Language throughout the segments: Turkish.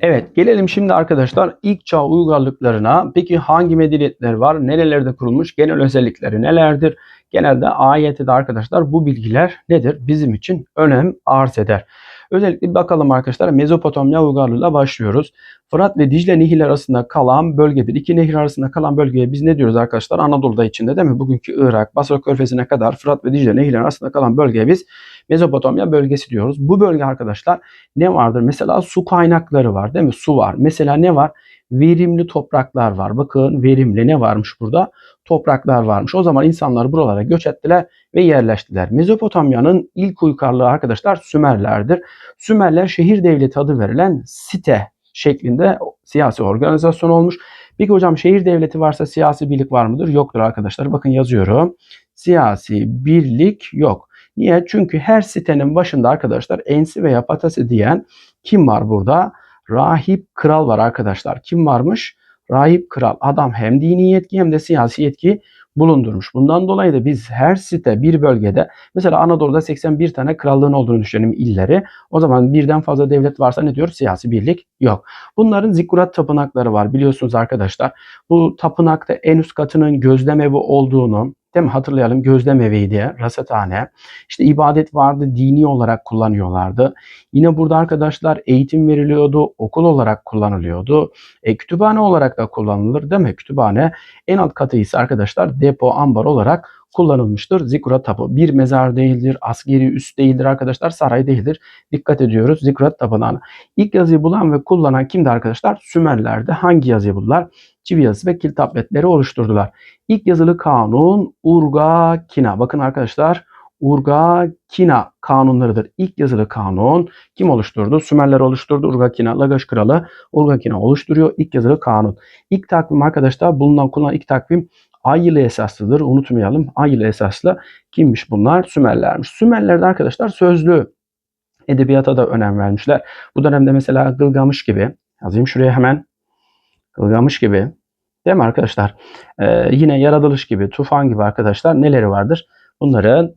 Evet, gelelim şimdi arkadaşlar ilk çağ uygarlıklarına. Peki hangi medeniyetler var? Nerelerde kurulmuş? Genel özellikleri nelerdir? Genelde AYT'de arkadaşlar bu bilgiler nedir? Bizim için önem arz eder. Özellikle bakalım arkadaşlar Mezopotamya uygarlığıyla başlıyoruz. Fırat ve Dicle nehirler arasında kalan bölgedir. İki nehir arasında kalan bölgeye biz ne diyoruz arkadaşlar? Anadolu'da içinde değil mi? Bugünkü Irak, Basra Körfezi'ne kadar Fırat ve Dicle nehirler arasında kalan bölgeye biz Mezopotamya bölgesi diyoruz. Bu bölge arkadaşlar ne vardır? Mesela su kaynakları var değil mi? Su var. Mesela ne var? Verimli topraklar var. Bakın verimli ne varmış burada? Topraklar varmış. O zaman insanlar buralara göç ettiler ve yerleştiler. Mezopotamya'nın ilk uygarlığı arkadaşlar Sümerlerdir. Sümerler şehir devleti adı verilen site şeklinde siyasi organizasyon olmuş. Peki hocam şehir devleti varsa siyasi birlik var mıdır? Yoktur arkadaşlar. Bakın yazıyorum. Siyasi birlik yok. Niye? Çünkü her sitenin başında arkadaşlar ensi veya patası diyen kim var burada? Rahip kral var arkadaşlar. Kim varmış? Rahip kral. Adam hem dini yetki hem de siyasi yetki bulundurmuş. Bundan dolayı da biz her site bir bölgede mesela Anadolu'da 81 tane krallığın olduğunu düşünelim illeri. O zaman birden fazla devlet varsa ne diyor? Siyasi birlik yok. Bunların zikkurat tapınakları var biliyorsunuz arkadaşlar. Bu tapınakta en üst katının gözlem evi olduğunu Değil mi? Hatırlayalım gözlem eviydi, rasathane. İşte ibadet vardı, dini olarak kullanıyorlardı. Yine burada arkadaşlar eğitim veriliyordu, okul olarak kullanılıyordu. E, kütüphane olarak da kullanılır değil mi? Kütüphane en alt katı ise arkadaşlar depo, ambar olarak kullanılmıştır. Zikkurat tapı bir mezar değildir, askeri üs değildir arkadaşlar, saray değildir. Dikkat ediyoruz Zikkurat tapınağına. İlk yazıyı bulan ve kullanan kimdi arkadaşlar? Sümerlerdi. Hangi yazıyı buldular? Çivi yazısı ve kil tabletleri oluşturdular. İlk yazılı kanun Urga Kina. Bakın arkadaşlar Urga Kina kanunlarıdır. İlk yazılı kanun kim oluşturdu? Sümerler oluşturdu. Urga Kina, Lagaş kralı Urga Kina oluşturuyor. İlk yazılı kanun. İlk takvim arkadaşlar bulunan kullanılan ilk takvim ay yılı esaslıdır. Unutmayalım. Ay yılı esaslı kimmiş bunlar? Sümerlermiş. Sümerlerde arkadaşlar sözlü edebiyata da önem vermişler. Bu dönemde mesela Gılgamış gibi yazayım şuraya hemen Gılgamış gibi değil mi arkadaşlar? Ee, yine Yaratılış gibi, Tufan gibi arkadaşlar neleri vardır? Bunların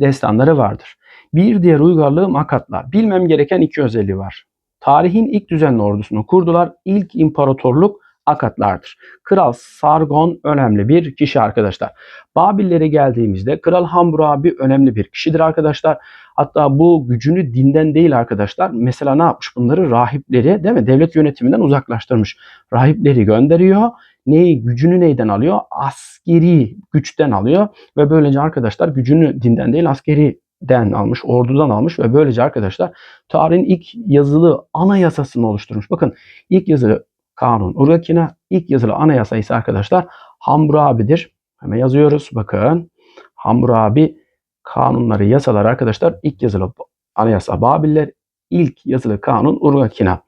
destanları vardır. Bir diğer uygarlığı Makatlar. Bilmem gereken iki özelliği var. Tarihin ilk düzenli ordusunu kurdular. İlk imparatorluk Akatlardır. Kral Sargon önemli bir kişi arkadaşlar. Babillere geldiğimizde Kral Hammurabi önemli bir kişidir arkadaşlar. Hatta bu gücünü dinden değil arkadaşlar. Mesela ne yapmış bunları? Rahipleri değil mi? Devlet yönetiminden uzaklaştırmış. Rahipleri gönderiyor. Neyi? Gücünü neyden alıyor? Askeri güçten alıyor. Ve böylece arkadaşlar gücünü dinden değil askeri den almış, ordudan almış ve böylece arkadaşlar tarihin ilk yazılı anayasasını oluşturmuş. Bakın ilk yazılı kanun Urgakina ilk yazılı anayasa ise arkadaşlar Hammurabi'dir. Hemen yazıyoruz. Bakın Hammurabi kanunları, yasalar arkadaşlar ilk yazılı anayasa Babiller, ilk yazılı kanun Urgakina.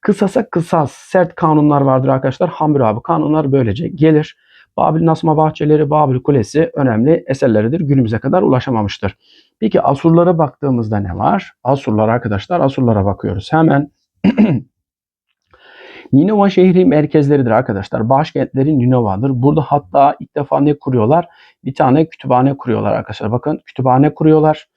Kısasa kısas sert kanunlar vardır arkadaşlar. Hammurabi kanunlar böylece gelir. Babil'in asma bahçeleri, Babil Kulesi önemli eserleridir. Günümüze kadar ulaşamamıştır. Peki Asurlara baktığımızda ne var? Asurlar arkadaşlar, Asurlara bakıyoruz. Hemen Ninova şehri merkezleridir arkadaşlar. Başkentleri Ninova'dır. Burada hatta ilk defa ne kuruyorlar? Bir tane kütüphane kuruyorlar arkadaşlar. Bakın kütüphane kuruyorlar.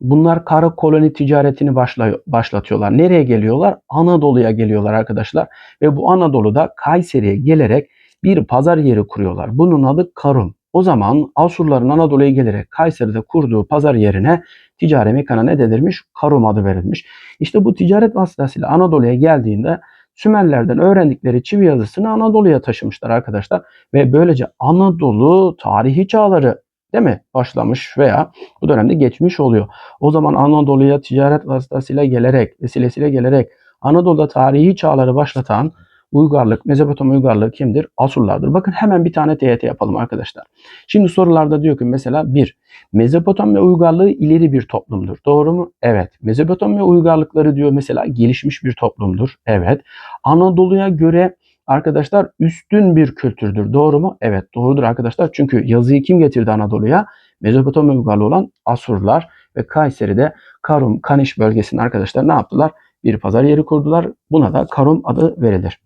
Bunlar kara koloni ticaretini başla, başlatıyorlar. Nereye geliyorlar? Anadolu'ya geliyorlar arkadaşlar. Ve bu Anadolu'da Kayseri'ye gelerek bir pazar yeri kuruyorlar. Bunun adı Karum. O zaman Asurların Anadolu'ya gelerek Kayseri'de kurduğu pazar yerine ticari mekana ne denilmiş? Karum adı verilmiş. İşte bu ticaret vasıtasıyla Anadolu'ya geldiğinde Sümerlerden öğrendikleri çivi yazısını Anadolu'ya taşımışlar arkadaşlar. Ve böylece Anadolu tarihi çağları değil mi başlamış veya bu dönemde geçmiş oluyor. O zaman Anadolu'ya ticaret vasıtasıyla gelerek, vesilesiyle gelerek Anadolu'da tarihi çağları başlatan uygarlık, Mezopotamya uygarlığı kimdir? Asurlardır. Bakın hemen bir tane TYT yapalım arkadaşlar. Şimdi sorularda diyor ki mesela bir, Mezopotamya uygarlığı ileri bir toplumdur. Doğru mu? Evet. Mezopotamya uygarlıkları diyor mesela gelişmiş bir toplumdur. Evet. Anadolu'ya göre arkadaşlar üstün bir kültürdür. Doğru mu? Evet doğrudur arkadaşlar. Çünkü yazıyı kim getirdi Anadolu'ya? Mezopotamya uygarlığı olan Asurlar ve Kayseri'de Karum, Kaniş bölgesinde arkadaşlar ne yaptılar? Bir pazar yeri kurdular. Buna da Karum adı verilir.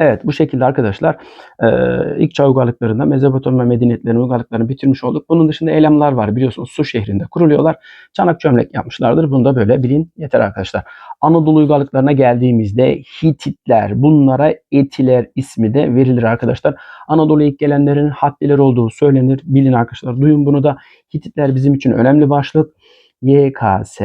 Evet bu şekilde arkadaşlar e, ilk çağ uygarlıklarında Mezopotamya medeniyetlerinin uygarlıklarını bitirmiş olduk. Bunun dışında eylemler var biliyorsunuz Su şehrinde kuruluyorlar. Çanak çömlek yapmışlardır. Bunu da böyle bilin yeter arkadaşlar. Anadolu uygarlıklarına geldiğimizde Hititler bunlara Etiler ismi de verilir arkadaşlar. Anadolu'ya ilk gelenlerin Hattiler olduğu söylenir. Bilin arkadaşlar duyun bunu da. Hititler bizim için önemli başlık. YKS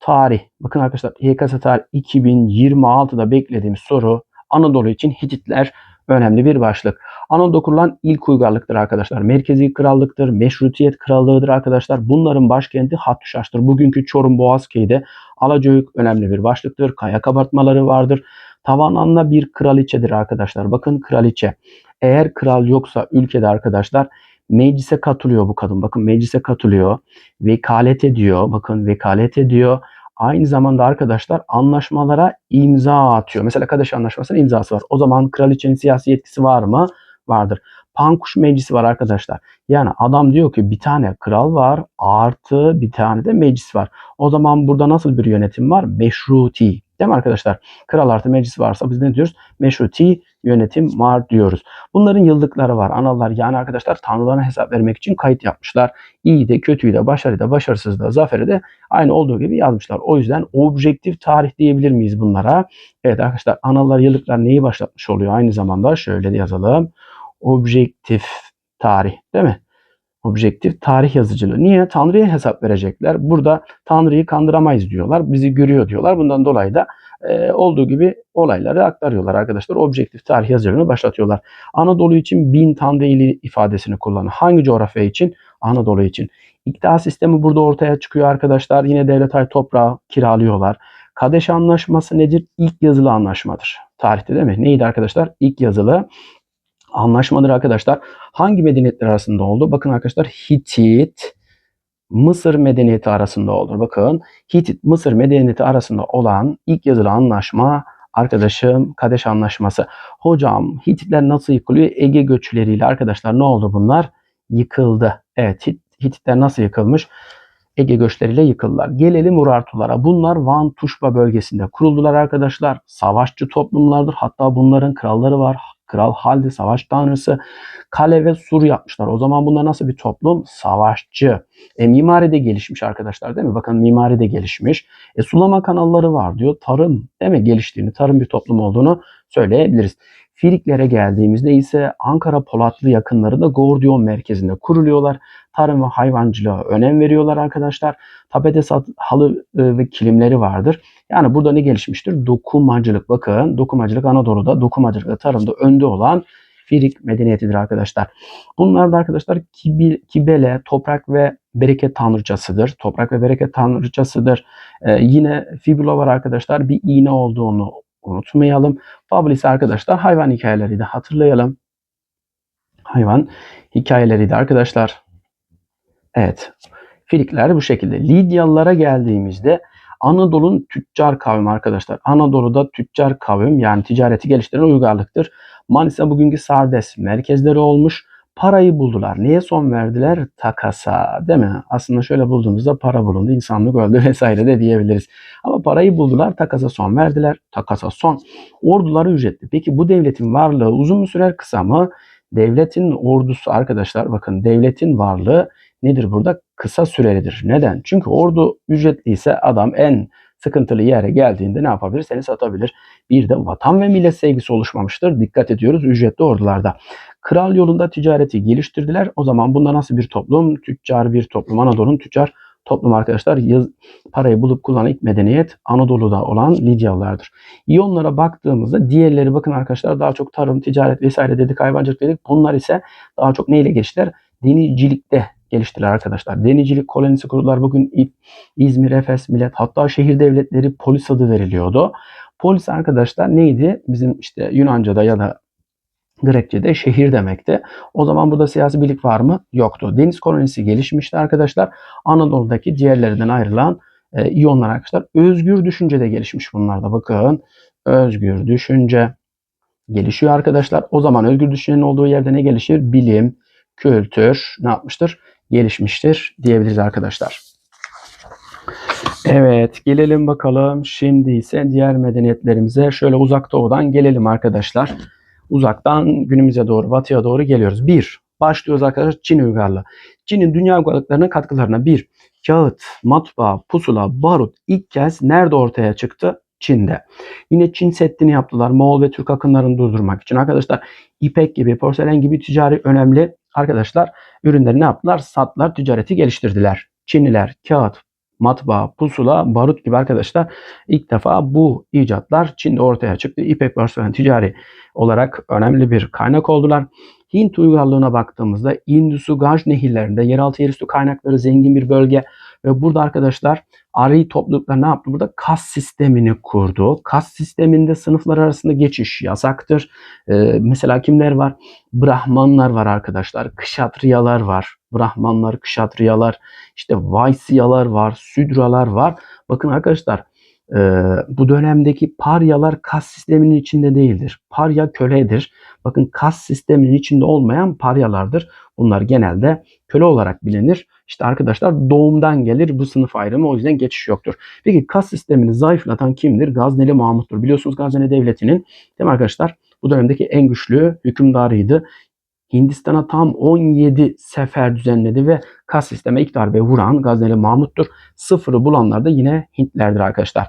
tarih. Bakın arkadaşlar YKS tarih 2026'da beklediğim soru Anadolu için Hititler önemli bir başlık. Anadolu'da kurulan ilk uygarlıktır arkadaşlar. Merkezi krallıktır, meşrutiyet krallığıdır arkadaşlar. Bunların başkenti Hattuşaş'tır. Bugünkü Çorum Boğazköy'de Alacöyük önemli bir başlıktır. Kaya kabartmaları vardır. Tavananla bir kraliçedir arkadaşlar. Bakın kraliçe. Eğer kral yoksa ülkede arkadaşlar meclise katılıyor bu kadın. Bakın meclise katılıyor. Vekalet ediyor. Bakın vekalet ediyor. Aynı zamanda arkadaşlar anlaşmalara imza atıyor. Mesela Kadeş Anlaşması'nın imzası var. O zaman kraliçenin siyasi yetkisi var mı? Vardır. Pankuş meclisi var arkadaşlar. Yani adam diyor ki bir tane kral var artı bir tane de meclis var. O zaman burada nasıl bir yönetim var? Meşruti. Değil mi arkadaşlar? Kral artı meclis varsa biz ne diyoruz? Meşruti yönetim var diyoruz. Bunların yıllıkları var, analar. Yani arkadaşlar tanrılarına hesap vermek için kayıt yapmışlar. İyi de, kötüyü de, başarıyı da, başarısız da, zaferi de aynı olduğu gibi yazmışlar. O yüzden objektif tarih diyebilir miyiz bunlara? Evet arkadaşlar analar, yıllıklar neyi başlatmış oluyor? Aynı zamanda şöyle de yazalım. Objektif tarih değil mi? Objektif tarih yazıcılığı. Niye? Tanrı'ya hesap verecekler. Burada Tanrı'yı kandıramayız diyorlar. Bizi görüyor diyorlar. Bundan dolayı da e, olduğu gibi olayları aktarıyorlar arkadaşlar. Objektif tarih yazıcılığını başlatıyorlar. Anadolu için bin Tanrı ili ifadesini kullanın. Hangi coğrafya için? Anadolu için. İktidar sistemi burada ortaya çıkıyor arkadaşlar. Yine devlet ay toprağı kiralıyorlar. Kadeş Anlaşması nedir? İlk yazılı anlaşmadır. Tarihte değil mi? Neydi arkadaşlar? İlk yazılı anlaşmadır arkadaşlar. Hangi medeniyetler arasında oldu? Bakın arkadaşlar Hitit, Mısır medeniyeti arasında olur. Bakın Hitit, Mısır medeniyeti arasında olan ilk yazılı anlaşma arkadaşım Kadeş Anlaşması. Hocam Hititler nasıl yıkılıyor? Ege göçleriyle arkadaşlar ne oldu bunlar? Yıkıldı. Evet Hititler nasıl yıkılmış? Ege göçleriyle yıkıldılar. Gelelim Urartulara. Bunlar Van Tuşba bölgesinde kuruldular arkadaşlar. Savaşçı toplumlardır. Hatta bunların kralları var. Kral Haldi savaş tanrısı. Kale ve sur yapmışlar. O zaman bunlar nasıl bir toplum? Savaşçı. E, mimari de gelişmiş arkadaşlar değil mi? Bakın mimari de gelişmiş. E, sulama kanalları var diyor. Tarım değil mi? Geliştiğini, tarım bir toplum olduğunu söyleyebiliriz. Firiklere geldiğimizde ise Ankara Polatlı yakınlarında Gordiyon merkezinde kuruluyorlar. Tarım ve hayvancılığa önem veriyorlar arkadaşlar. Tapete halı e, ve kilimleri vardır. Yani burada ne gelişmiştir? Dokumacılık. Bakın dokumacılık Anadolu'da dokumacılık ve tarımda önde olan Firik medeniyetidir arkadaşlar. Bunlar da arkadaşlar kibele, toprak ve bereket tanrıçasıdır. Toprak ve bereket tanrıçasıdır. Ee, yine fibula var arkadaşlar. Bir iğne olduğunu unutmayalım. Fabul ise arkadaşlar hayvan hikayeleri de hatırlayalım. Hayvan hikayeleri de arkadaşlar. Evet. Filikler bu şekilde. Lidyalılara geldiğimizde Anadolu'nun tüccar kavmi arkadaşlar. Anadolu'da tüccar kavim yani ticareti geliştiren uygarlıktır. Manisa bugünkü Sardes merkezleri olmuş. Parayı buldular. Neye son verdiler? Takasa değil mi? Aslında şöyle bulduğumuzda para bulundu, insanlık öldü vesaire de diyebiliriz. Ama parayı buldular, takasa son verdiler. Takasa son. Orduları ücretli. Peki bu devletin varlığı uzun mu sürer, kısa mı? Devletin ordusu arkadaşlar bakın devletin varlığı nedir burada? Kısa sürelidir. Neden? Çünkü ordu ücretliyse adam en sıkıntılı yere geldiğinde ne yapabilir? Seni satabilir. Bir de vatan ve millet sevgisi oluşmamıştır. Dikkat ediyoruz ücretli ordularda. Kral yolunda ticareti geliştirdiler. O zaman bunda nasıl bir toplum? Tüccar bir toplum. Anadolu'nun tüccar toplum arkadaşlar. Yaz, parayı bulup kullanan ilk medeniyet Anadolu'da olan Lidyalılardır. İyonlara baktığımızda diğerleri bakın arkadaşlar daha çok tarım, ticaret vesaire dedik, hayvancılık dedik. Bunlar ise daha çok neyle geçtiler? Denizcilikte geliştiler arkadaşlar. Denizcilik kolonisi kurdular. Bugün İzmir, Efes, Millet hatta şehir devletleri polis adı veriliyordu. Polis arkadaşlar neydi? Bizim işte Yunanca'da ya da Grekçe'de şehir demekti. O zaman burada siyasi birlik var mı? Yoktu. Deniz kolonisi gelişmişti arkadaşlar. Anadolu'daki diğerlerinden ayrılan e, iyonlar arkadaşlar. Özgür düşünce de gelişmiş bunlarda. Bakın özgür düşünce gelişiyor arkadaşlar. O zaman özgür düşüncenin olduğu yerde ne gelişir? Bilim, kültür ne yapmıştır? Gelişmiştir diyebiliriz arkadaşlar. Evet, gelelim bakalım. Şimdi ise diğer medeniyetlerimize şöyle uzak doğudan gelelim arkadaşlar. Uzaktan günümüze doğru, batıya doğru geliyoruz. Bir, başlıyoruz arkadaşlar Çin uygarlığı. Çin'in dünya uygarlıklarına katkılarına bir, kağıt, matbaa, pusula, barut ilk kez nerede ortaya çıktı? Çin'de. Yine Çin Seddi'ni yaptılar Moğol ve Türk akınlarını durdurmak için. Arkadaşlar ipek gibi, porselen gibi ticari önemli arkadaşlar ürünleri ne yaptılar? Sattılar, ticareti geliştirdiler. Çinliler kağıt, matbaa, pusula, barut gibi arkadaşlar ilk defa bu icatlar Çin'de ortaya çıktı. İpek porselen ticari olarak önemli bir kaynak oldular. Hint uygarlığına baktığımızda Indus'u Ganj nehirlerinde yeraltı yerüstü kaynakları zengin bir bölge ve burada arkadaşlar Ari topluluklar ne yaptı? Burada kas sistemini kurdu. Kas sisteminde sınıflar arasında geçiş yasaktır. Ee, mesela kimler var? Brahmanlar var arkadaşlar. Kşatriyalar var. Brahmanlar, Kşatriyalar, işte Vaisyalar var, Südralar var. Bakın arkadaşlar e, bu dönemdeki paryalar kas sisteminin içinde değildir. Parya köledir. Bakın kas sisteminin içinde olmayan paryalardır. Bunlar genelde köle olarak bilinir. İşte arkadaşlar doğumdan gelir bu sınıf ayrımı o yüzden geçiş yoktur. Peki kas sistemini zayıflatan kimdir? Gazneli Mahmut'tur. Biliyorsunuz Gazneli Devleti'nin değil mi arkadaşlar? Bu dönemdeki en güçlü hükümdarıydı. Hindistan'a tam 17 sefer düzenledi ve kas sisteme ilk darbe vuran Gazneli Mahmut'tur. Sıfırı bulanlar da yine Hintlerdir arkadaşlar.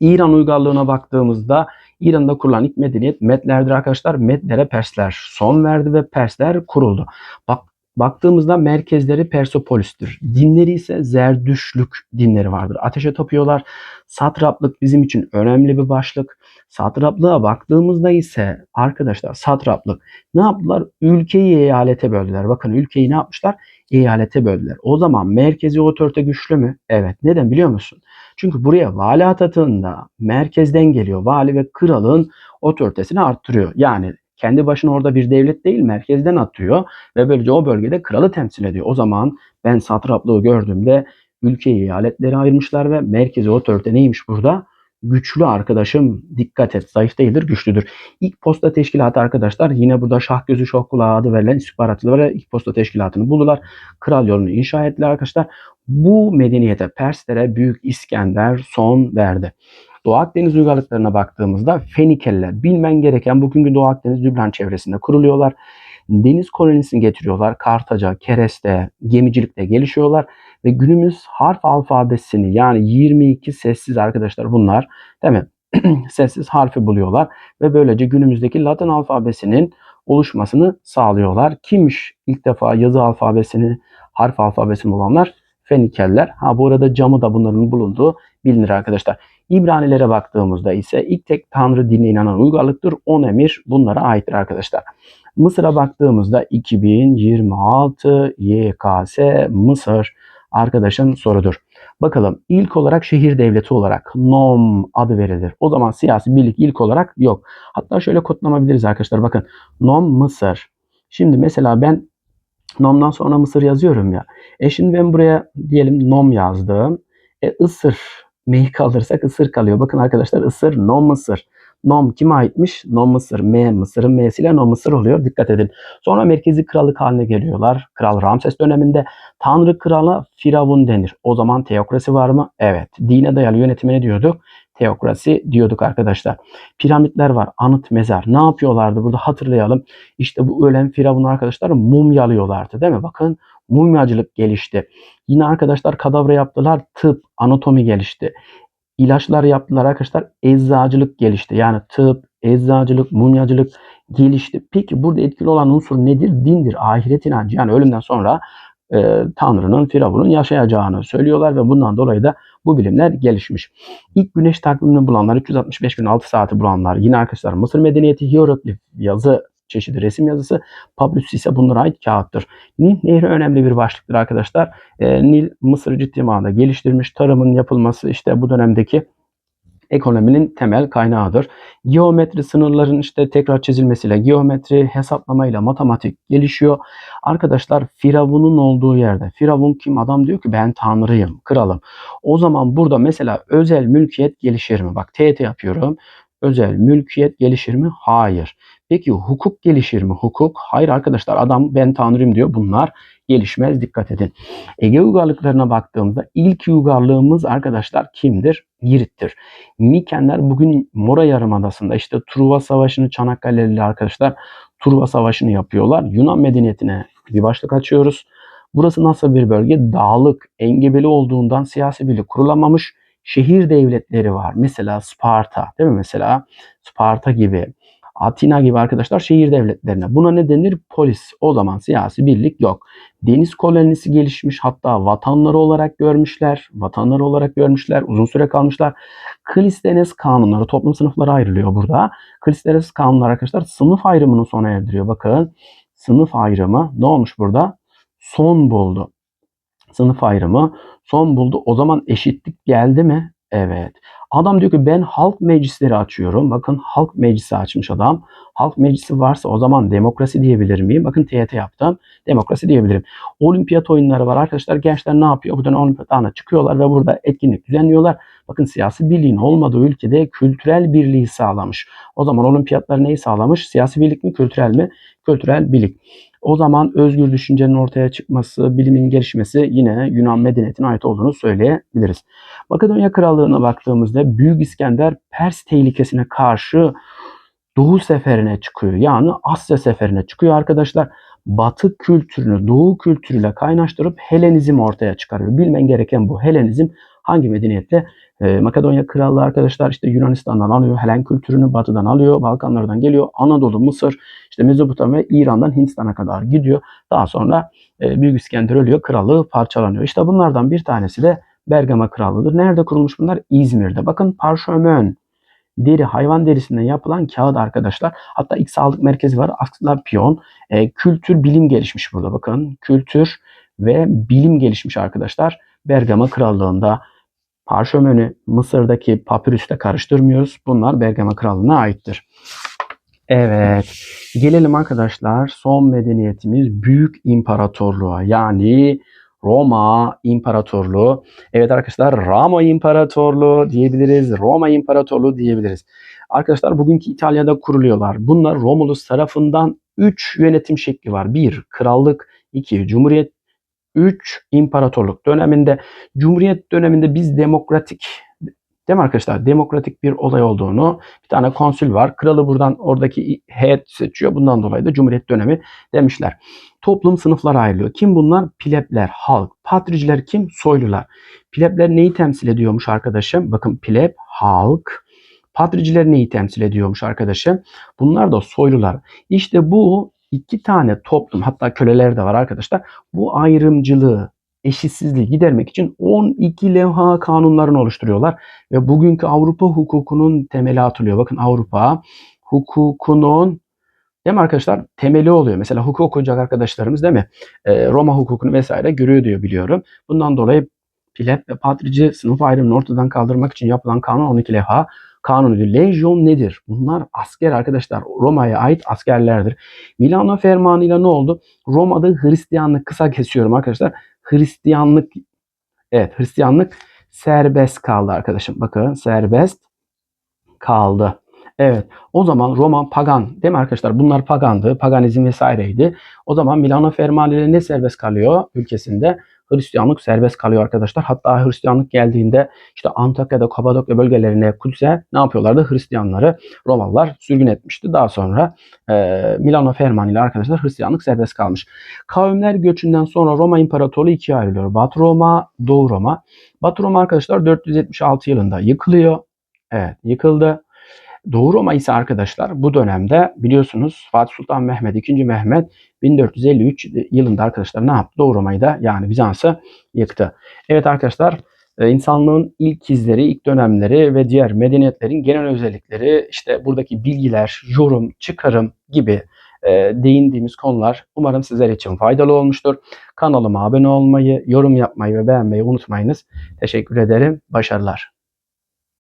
İran uygarlığına baktığımızda İran'da kurulan ilk medeniyet Medlerdir arkadaşlar. Medlere Persler son verdi ve Persler kuruldu. Bak Baktığımızda merkezleri Persopolis'tir. Dinleri ise Zerdüşlük dinleri vardır. Ateşe tapıyorlar. Satraplık bizim için önemli bir başlık. Satraplığa baktığımızda ise arkadaşlar satraplık ne yaptılar? Ülkeyi eyalete böldüler. Bakın ülkeyi ne yapmışlar? Eyalete böldüler. O zaman merkezi otorite güçlü mü? Evet. Neden biliyor musun? Çünkü buraya vali atatığında merkezden geliyor. Vali ve kralın otoritesini arttırıyor. Yani kendi başına orada bir devlet değil merkezden atıyor ve böylece o bölgede kralı temsil ediyor. O zaman ben satraplığı gördüğümde ülkeyi eyaletleri ayırmışlar ve merkezi otorite neymiş burada? Güçlü arkadaşım dikkat et zayıf değildir güçlüdür. İlk posta teşkilatı arkadaşlar yine burada şah gözü şok kulağı adı verilen istihbaratçılara ilk posta teşkilatını buldular. Kral yolunu inşa ettiler arkadaşlar. Bu medeniyete Perslere Büyük İskender son verdi. Doğu Akdeniz uygarlıklarına baktığımızda Fenikeliler bilmen gereken bugünkü Doğu Akdeniz Lübnan çevresinde kuruluyorlar. Deniz kolonisini getiriyorlar. Kartaca, Kereste, gemicilikte gelişiyorlar ve günümüz harf alfabesini yani 22 sessiz arkadaşlar bunlar değil mi? sessiz harfi buluyorlar ve böylece günümüzdeki Latin alfabesinin oluşmasını sağlıyorlar. Kimmiş ilk defa yazı alfabesini, harf alfabesini bulanlar? Fenikeliler. Ha bu arada camı da bunların bulunduğu bilinir arkadaşlar. İbranilere baktığımızda ise ilk tek tanrı dinine inanan uygarlıktır. 10 emir bunlara aittir arkadaşlar. Mısır'a baktığımızda 2026 YKS Mısır arkadaşın sorudur. Bakalım ilk olarak şehir devleti olarak Nom adı verilir. O zaman siyasi birlik ilk olarak yok. Hatta şöyle kodlanabiliriz arkadaşlar. Bakın Nom Mısır. Şimdi mesela ben Nom'dan sonra Mısır yazıyorum ya. E şimdi ben buraya diyelim Nom yazdım. E Isır M'yi kaldırırsak ısır kalıyor. Bakın arkadaşlar ısır no mısır. Nom kime aitmiş? No Mısır. M Mısır'ın M'siyle No Mısır oluyor. Dikkat edin. Sonra merkezi krallık haline geliyorlar. Kral Ramses döneminde Tanrı krala Firavun denir. O zaman teokrasi var mı? Evet. Dine dayalı yönetime ne diyorduk? Teokrasi diyorduk arkadaşlar. Piramitler var. Anıt mezar. Ne yapıyorlardı burada hatırlayalım. İşte bu ölen Firavun arkadaşlar mumyalıyorlardı değil mi? Bakın mumyacılık gelişti. Yine arkadaşlar kadavra yaptılar. Tıp, anatomi gelişti. İlaçlar yaptılar arkadaşlar. Eczacılık gelişti. Yani tıp, eczacılık, mumyacılık gelişti. Peki burada etkili olan unsur nedir? Dindir, ahiret inancı. Yani ölümden sonra e, Tanrı'nın, Firavun'un yaşayacağını söylüyorlar ve bundan dolayı da bu bilimler gelişmiş. İlk güneş takvimini bulanlar, 365 gün 6 saati bulanlar, yine arkadaşlar Mısır medeniyeti, hieroglif yazı çeşidi resim yazısı. Papyrus ise bunlara ait kağıttır. Nil Nehri önemli bir başlıktır arkadaşlar. E, Nil Mısır ciddi manada geliştirmiş. Tarımın yapılması işte bu dönemdeki ekonominin temel kaynağıdır. Geometri sınırların işte tekrar çizilmesiyle, geometri hesaplamayla matematik gelişiyor. Arkadaşlar Firavun'un olduğu yerde, Firavun kim? Adam diyor ki ben tanrıyım, kralım. O zaman burada mesela özel mülkiyet gelişir mi? Bak TET yapıyorum. Özel mülkiyet gelişir mi? Hayır. Peki hukuk gelişir mi? Hukuk? Hayır arkadaşlar adam ben tanrıyım diyor. Bunlar gelişmez. Dikkat edin. Ege uygarlıklarına baktığımızda ilk uygarlığımız arkadaşlar kimdir? Girit'tir. Mikenler bugün Mora Yarımadası'nda işte Truva Savaşı'nı Çanakkale'li arkadaşlar Truva Savaşı'nı yapıyorlar. Yunan medeniyetine bir başlık açıyoruz. Burası nasıl bir bölge? Dağlık, engebeli olduğundan siyasi birlik kurulamamış şehir devletleri var. Mesela Sparta değil mi? Mesela Sparta gibi, Atina gibi arkadaşlar şehir devletlerine. Buna ne denir? Polis. O zaman siyasi birlik yok. Deniz kolonisi gelişmiş hatta vatanları olarak görmüşler. Vatanları olarak görmüşler. Uzun süre kalmışlar. Klistenes kanunları toplum sınıflara ayrılıyor burada. Klistenes kanunları arkadaşlar sınıf ayrımını sona erdiriyor. Bakın sınıf ayrımı ne olmuş burada? Son buldu. Sınıf ayrımı son buldu. O zaman eşitlik geldi mi? Evet. Adam diyor ki ben halk meclisleri açıyorum. Bakın halk meclisi açmış adam. Halk meclisi varsa o zaman demokrasi diyebilir miyim? Bakın TYT yaptım. Demokrasi diyebilirim. Olimpiyat oyunları var arkadaşlar. Gençler ne yapıyor? Buradan olimpiyatlarına çıkıyorlar ve burada etkinlik düzenliyorlar. Bakın siyasi birliğin olmadığı ülkede kültürel birliği sağlamış. O zaman olimpiyatlar neyi sağlamış? Siyasi birlik mi, kültürel mi? Kültürel birlik. O zaman özgür düşüncenin ortaya çıkması, bilimin gelişmesi yine Yunan medeniyetine ait olduğunu söyleyebiliriz. Makedonya Krallığı'na baktığımızda Büyük İskender Pers tehlikesine karşı Doğu seferine çıkıyor. Yani Asya seferine çıkıyor arkadaşlar. Batı kültürünü Doğu kültürüyle kaynaştırıp Helenizm ortaya çıkarıyor. Bilmen gereken bu Helenizm hangi medeniyette? Ee, Makedonya Krallığı arkadaşlar işte Yunanistan'dan alıyor, Helen kültürünü batıdan alıyor, Balkanlardan geliyor, Anadolu, Mısır, işte Mezopotamya, İran'dan Hindistan'a kadar gidiyor. Daha sonra e, Büyük İskender ölüyor, krallığı parçalanıyor. İşte bunlardan bir tanesi de Bergama Krallığı'dır. Nerede kurulmuş bunlar? İzmir'de. Bakın parşömen, deri, hayvan derisinden yapılan kağıt arkadaşlar. Hatta ilk sağlık merkezi var. Asklepion. E, kültür, bilim gelişmiş burada. Bakın kültür ve bilim gelişmiş arkadaşlar. Bergama Krallığı'nda. Parşömeni Mısır'daki papürüste karıştırmıyoruz. Bunlar Bergama Krallığı'na aittir. Evet. Gelelim arkadaşlar son medeniyetimiz Büyük İmparatorluğa yani Roma İmparatorluğu. Evet arkadaşlar Roma İmparatorluğu diyebiliriz. Roma İmparatorluğu diyebiliriz. Arkadaşlar bugünkü İtalya'da kuruluyorlar. Bunlar Romulus tarafından 3 yönetim şekli var. 1 krallık, 2 cumhuriyet, 3 imparatorluk döneminde. Cumhuriyet döneminde biz demokratik Değil mi arkadaşlar? Demokratik bir olay olduğunu. Bir tane konsül var. Kralı buradan oradaki heyet seçiyor. Bundan dolayı da Cumhuriyet dönemi demişler. Toplum sınıflara ayrılıyor. Kim bunlar? Plebler, halk. Patriciler kim? Soylular. Plebler neyi temsil ediyormuş arkadaşım? Bakın pleb, halk. Patriciler neyi temsil ediyormuş arkadaşım? Bunlar da soylular. İşte bu iki tane toplum hatta köleler de var arkadaşlar. Bu ayrımcılığı eşitsizliği gidermek için 12 levha kanunlarını oluşturuyorlar ve bugünkü Avrupa hukukunun temeli atılıyor. Bakın Avrupa hukukunun değil mi arkadaşlar temeli oluyor. Mesela hukuk okuyacak arkadaşlarımız değil mi? Ee, Roma hukukunu vesaire görüyor diyor biliyorum. Bundan dolayı pleb ve patrici sınıf ayrımını ortadan kaldırmak için yapılan kanun 12 levha kanunu diyor. Lejyon nedir? Bunlar asker arkadaşlar. Roma'ya ait askerlerdir. Milano fermanıyla ne oldu? Roma'da Hristiyanlık kısa kesiyorum arkadaşlar. Hristiyanlık evet Hristiyanlık serbest kaldı arkadaşım. Bakın serbest kaldı. Evet o zaman Roma pagan değil mi arkadaşlar? Bunlar pagandı. Paganizm vesaireydi. O zaman Milano Fermanı ne serbest kalıyor ülkesinde? Hristiyanlık serbest kalıyor arkadaşlar. Hatta Hristiyanlık geldiğinde işte Antakya'da, Kapadokya bölgelerine, Kudüs'e ne yapıyorlardı? Hristiyanları Romalılar sürgün etmişti. Daha sonra e, Milano Fermanı ile arkadaşlar Hristiyanlık serbest kalmış. Kavimler göçünden sonra Roma İmparatorluğu ikiye ayrılıyor. Batı Roma, Doğu Roma. Batı Roma arkadaşlar 476 yılında yıkılıyor. Evet yıkıldı. Doğu Roma ise arkadaşlar bu dönemde biliyorsunuz Fatih Sultan Mehmet II. Mehmet 1453 yılında arkadaşlar ne yaptı? Doğu Roma'yı da yani Bizans'ı yıktı. Evet arkadaşlar e, insanlığın ilk izleri, ilk dönemleri ve diğer medeniyetlerin genel özellikleri işte buradaki bilgiler, yorum, çıkarım gibi e, değindiğimiz konular umarım sizler için faydalı olmuştur. Kanalıma abone olmayı, yorum yapmayı ve beğenmeyi unutmayınız. Teşekkür ederim. Başarılar.